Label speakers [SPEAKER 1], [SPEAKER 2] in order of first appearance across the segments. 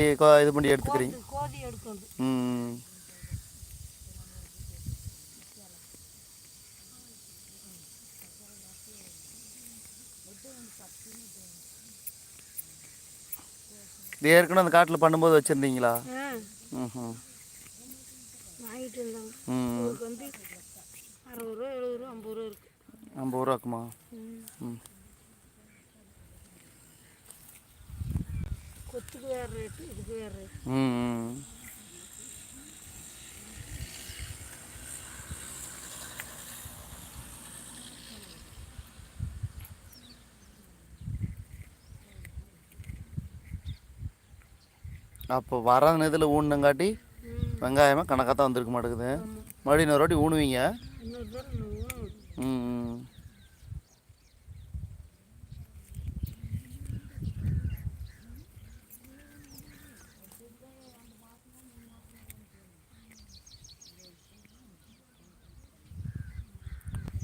[SPEAKER 1] இது பண்ணி எடுத்துக்கிறீங்க. ம். இது ஏற்கனவே அந்த காட்டில் பண்ணும்போது வச்சுருந்தீங்களா? ம்.
[SPEAKER 2] ஐம்பது ரூபா
[SPEAKER 1] இருக்குமா
[SPEAKER 2] ம்.
[SPEAKER 1] ம் அப்போ வர இதில் ஊனுங்காட்டி வெங்காயமாக கணக்காக தான் வந்திருக்க மாட்டேங்குது. மறுபடியும் இன்னொரு வாட்டி ஊனுவீங்க. ம் ம்.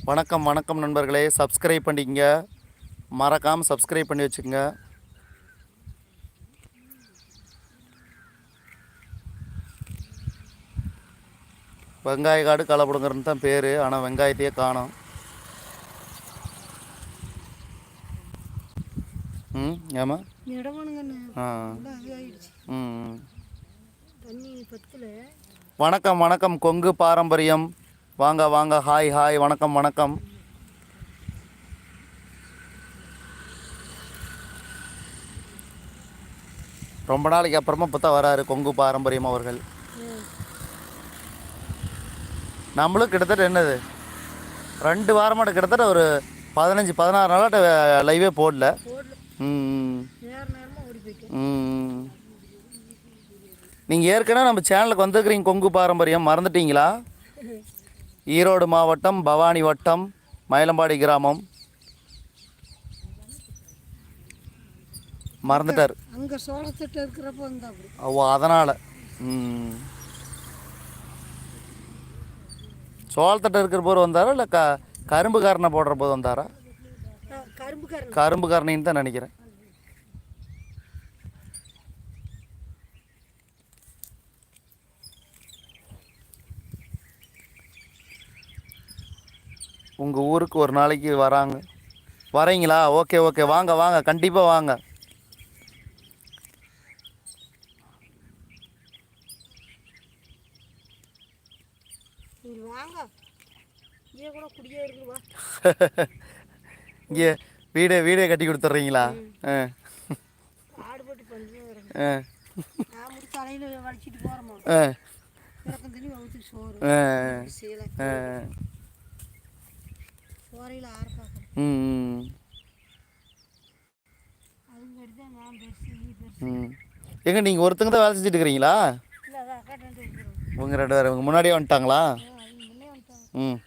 [SPEAKER 1] வணக்கம் வணக்கம் நண்பர்களே. சப்ஸ்கிரைப் பண்ணிக்கங்க. மறக்காமல் சப்ஸ்கிரைப் பண்ணி வச்சுக்கோங்க. வெங்காய காடு கலப்படுங்கிறது தான் பேர். ஆனால் வெங்காயத்தையே காணோம். ம் ஏமா ஆ. ம் வணக்கம் வணக்கம். கொங்கு பாரம்பரியம். வாங்க வாங்க ஹாய் ஹாய் வணக்கம் வணக்கம். ரொம்ப நாளைக்கு அப்புறமா இப்போ தான் வராரு கொங்கு பாரம்பரியம் அவர்கள். நம்மளும் கிட்டத்தட்ட என்னது? ரெண்டு வாரமாட்ட கிட்டத்தட்ட ஒரு பதினஞ்சு பதினாறு நாளாட்ட லைவே போடல. ம் ம். நீங்கள் ஏற்கனவே நம்ம சேனலுக்கு வந்துருக்குறீங்க கொங்கு பாரம்பரியம். மறந்துட்டீங்களா? ஈரோடு மாவட்டம் பவானி வட்டம் மயிலம்பாடி கிராமம். மறந்துட்டார்.
[SPEAKER 2] அங்கே சோளத்திட்ட இருக்கிறப்ப வந்து அப்படி.
[SPEAKER 1] ஓ அதனால். ம். சோளத்தட்டை இருக்கிற போது வந்தாரா இல்லை க கரும்பு காரணை போடுற போது வந்தாரா?
[SPEAKER 2] கரும்புக்காரன்
[SPEAKER 1] கரும்பு காரணின்னு தான் நினைக்கிறேன். உங்கள் ஊருக்கு ஒரு நாளைக்கு வராங்க. வரீங்களா? Okay okay. வாங்க வாங்க. கண்டிப்பாக வாங்க.
[SPEAKER 2] இங்கே
[SPEAKER 1] வீடே வீடே கட்டி கொடுத்துட்றீங்களா? ஆ. ஆ. ஆ ஆ.
[SPEAKER 2] சோறையில் ஆற பார்க்குறேன்
[SPEAKER 1] ம் ம்.
[SPEAKER 2] அதுங்காட்டி தான் நான் பெருசு நீ பெருசு.
[SPEAKER 1] ம். எங்க நீங்கள் ஒருத்தங்க தான் வேலை செஞ்சுட்டு இருக்கிறீங்களா?
[SPEAKER 2] அக்கா ரெண்டு
[SPEAKER 1] பேரும் இவங்க முன்னாடியே வந்துட்டாங்களா? ம்.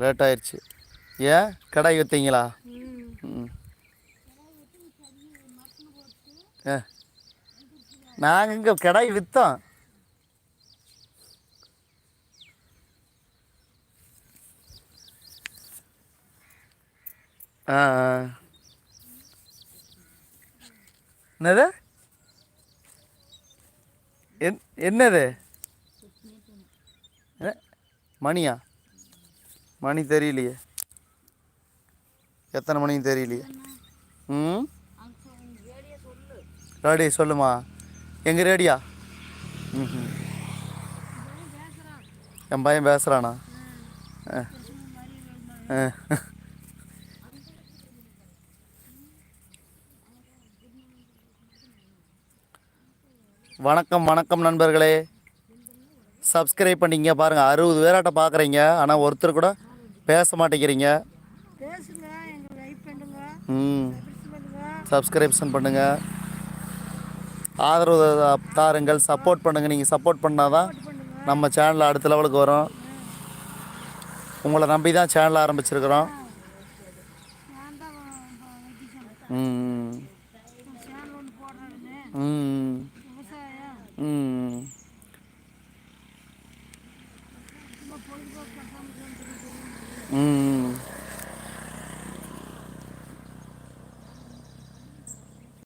[SPEAKER 1] லேட் ஆயிடுச்சு. ஏன்? கடாய் விற்றீங்களா
[SPEAKER 2] ம்.
[SPEAKER 1] நாங்கள் இங்கே கடாய் விற்றோம் ஆ ஆ. என்னது? என் என்னது? மணியா? மணி தெரியலையே. எத்தனை மணின்னு தெரியலையே. ம்? ரேடியோ சொல்லுமா? எங்கள் ரேடியா? ம் என் பையன் பேசுகிறானா ஆ. ஆ. வணக்கம் வணக்கம் நண்பர்களே. சப்ஸ்கிரைப் பண்ணிங்க பாருங்கள் அறுபது பேராட்ட பார்க்குறீங்க ஆனால் ஒருத்தர் கூட பேச மாட்டேங்கிறீங்க. ம். சப்ஸ்கிரிப்ஷன் பண்ணுங்கள் ஆதரவு தாருங்கள். சப்போர்ட் பண்ணுங்கள் நீங்கள் சப்போர்ட் பண்ணால் தான் நம்ம சேனலில் அடுத்த லெவலுக்கு வரும். உங்களை நம்பி தான் சேனல் ஆரம்பிச்சிருக்கிறோம் ம் ம். 嗯。嗯。